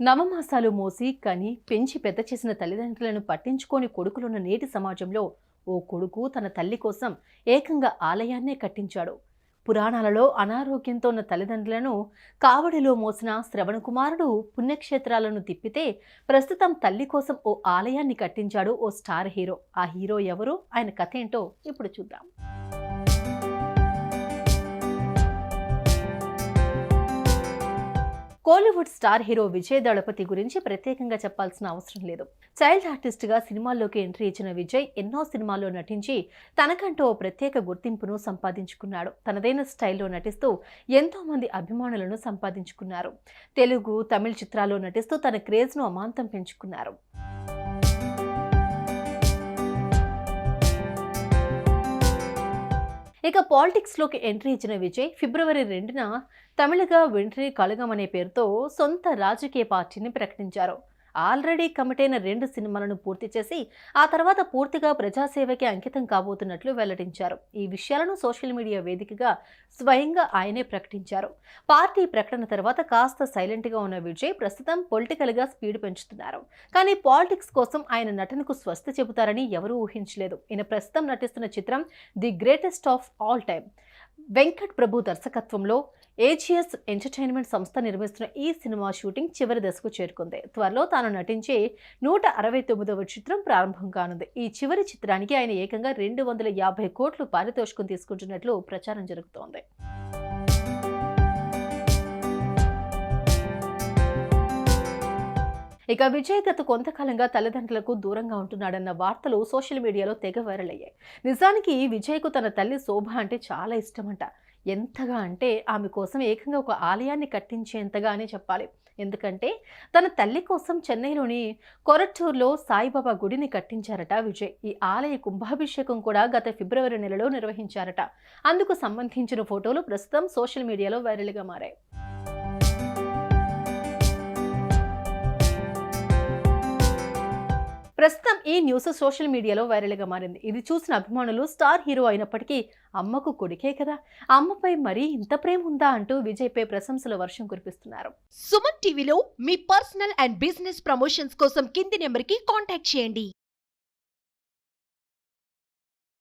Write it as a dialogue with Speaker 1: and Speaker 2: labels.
Speaker 1: నవమాసాలు మోసి కని పెంచి పెద్ద చేసిన తల్లిదండ్రులను పట్టించుకోని కొడుకులున్న నేటి సమాజంలో ఓ కొడుకు తన తల్లి కోసం ఏకంగా ఆలయాన్నే కట్టించాడు. పురాణాలలో అనారోగ్యంతో ఉన్న తల్లిదండ్రులను కావడిలో మోసిన శ్రవణ కుమారుడు పుణ్యక్షేత్రాలను తిప్పితే ప్రస్తుతం తల్లి కోసం ఓ ఆలయాన్ని కట్టించాడు ఓ స్టార్ హీరో. ఆ హీరో ఎవరు? ఆయన కథ ఏంటో ఇప్పుడు చూద్దాం. కోలీవుడ్ స్టార్ హీరో విజయ్ దళపతి గురించి ప్రత్యేకంగా చెప్పాల్సిన అవసరం లేదు. చైల్డ్ ఆర్టిస్ట్గా సినిమాల్లోకి ఎంట్రీ ఇచ్చిన విజయ్ ఎన్నో సినిమాల్లో నటించి తనకంటూ ఓ ప్రత్యేక గుర్తింపును సంపాదించుకున్నాడు. తనదైన స్టైల్లో నటిస్తూ ఎంతో మంది అభిమానులను సంపాదించుకున్నారు. తెలుగు తమిళ చిత్రాల్లో నటిస్తూ తన క్రేజ్ను అమాంతం పెంచుకున్నారు. ఇక పాలిటిక్స్లోకి ఎంట్రీ ఇచ్చిన విజయ్ ఫిబ్రవరి రెండున తమిళగా వెంట్రీ కలగం అనే పేరుతో సొంత రాజకీయ పార్టీని ప్రకటించారు. ఆల్రెడీ కమిట్ అయిన రెండు సినిమాలను పూర్తి చేసి ఆ తర్వాత పూర్తిగా ప్రజాసేవకి అంకితం కాబోతున్నట్లు వెల్లడించారు. ఈ విషయాలను సోషల్ మీడియా వేదికగా స్వయంగా ఆయనే ప్రకటించారు. పార్టీ ప్రకటన తర్వాత కాస్త సైలెంట్గా ఉన్న విజయ్ ప్రస్తుతం పొలిటికల్గా స్పీడ్ పెంచుతున్నారు. కానీ పాలిటిక్స్ కోసం ఆయన నటనకు స్వస్తి చెబుతారని ఎవరూ ఊహించలేదు. ఈయన ప్రస్తుతం నటిస్తున్న చిత్రం the greatest of all time. Venkat Prabhu దర్శకత్వంలో ఏజిఎస్ ఎంటర్టైన్మెంట్ సంస్థ నిర్మిస్తున్న ఈ సినిమా షూటింగ్ చివరి దశకు చేరుకుంది. త్వరలో తాను నటించే నూట అరవై తొమ్మిదవ చిత్రం ప్రారంభం కానుంది. ఈ చివరి చిత్రానికి ఆయన ఏకంగా రెండు వందల యాభై కోట్లు పారితోషికం తీసుకుంటున్నట్లు ప్రచారం జరుగుతోంది. ఇక విజయ్ గత కొంతకాలంగా తల్లిదండ్రులకు దూరంగా ఉంటున్నాడన్న వార్తలు సోషల్ మీడియాలో తెగ వైరల్ అయ్యాయి. నిజానికి విజయ్కు తన తల్లి శోభ అంటే చాలా ఇష్టమంట. ఎంతగా అంటే ఆమె కోసం ఏకంగా ఒక ఆలయాన్ని కట్టించేంతగానే చెప్పాలి. ఎందుకంటే తన తల్లి కోసం చెన్నైలోని కొరట్టూరులో సాయిబాబా గుడిని కట్టించారట విజయ్. ఈ ఆలయ కుంభాభిషేకం కూడా గత ఫిబ్రవరి నెలలో నిర్వహించారట. అందుకు సంబంధించిన ఫోటోలు ప్రస్తుతం సోషల్ మీడియాలో వైరల్గా మారాయి. ప్రస్తుతం ఈ న్యూస్ సోషల్ మీడియాలో వైరల్గా మారింది. ఇది చూసిన అభిమానులు స్టార్ హీరో అయినప్పటికీ అమ్మకు కొడుకే కదా. అమ్మపై మరీ ఇంత ప్రేమ ఉందా అంటూ విజయ్పై ప్రశంసల వర్షం కురిపిస్తున్నారు.
Speaker 2: సుమన్ టీవీలో మీ పర్సనల్ అండ్ బిజినెస్ ప్రమోషన్స్ కోసం కింది నెంబర్కి కాంటాక్ట్ చేయండి.